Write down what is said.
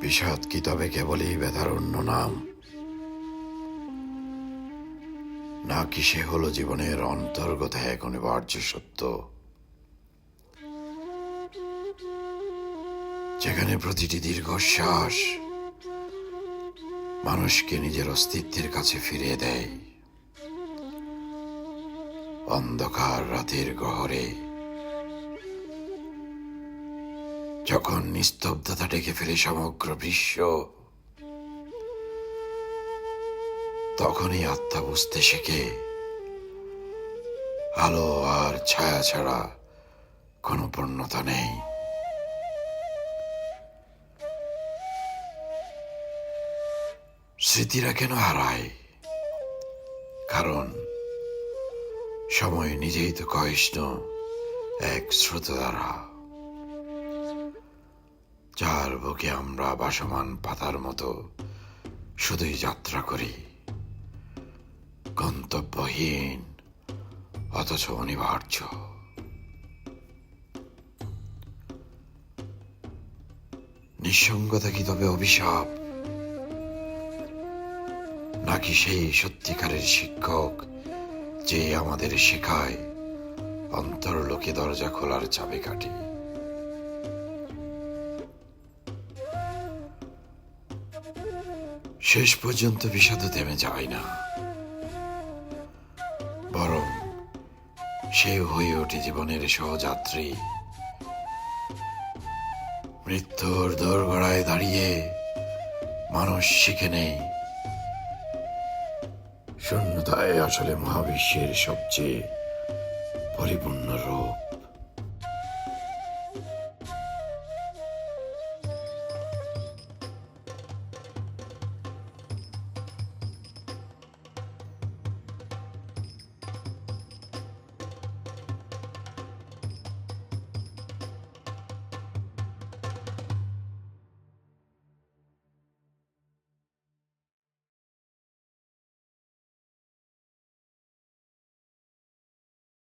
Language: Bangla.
বিষাদ কি তবে কেবলই ব্যথার অন্য নাম? নাকি সে হলো জীবনের অন্তর্গত এক অনিবার্য সত্য? যেখানে প্রতিটি দীর্ঘশ্বাস মানুষকে নিজের অস্তিত্বের কাছে ফিরিয়ে দেয়। অন্ধকার রাতের গহরে যখন নিস্তব্ধতা ডেকে ফেলে সমগ্র বিশ্ব, তখনই আত্মা বুঝতে শেখে, আলো আর ছায়া ছাড়া কোনো পূর্ণতা নেই। স্মৃতিরা কেন হারায়? কারণ সময় নিজেই তো কহিষ্ণু এক স্রোতধারা। যার বুকে আমরা বাসমান পাতার মতো শুধুই যাত্রা করি। গন্তব্যহীন, অথচ অনিবার্য। নিঃসঙ্গতা কি তবে অভিশাপ? নাকি সেই সত্যিকারের শিক্ষক যে আমাদের শেখায় অন্তর্লোকে দরজা খোলার চাবি চাবিকাঠি? শেষ পর্যন্ত বিষাদ থেমে যায় না। বরং সে হয়ে ওঠে জীবনের সহযাত্রী মৃত্যুর দোরগড়ায় দাঁড়িয়ে মানুষ শিখে নেই শূন্যতায় আসলে মহাবিশ্বের সবচেয়ে পরিপূর্ণ রূপ।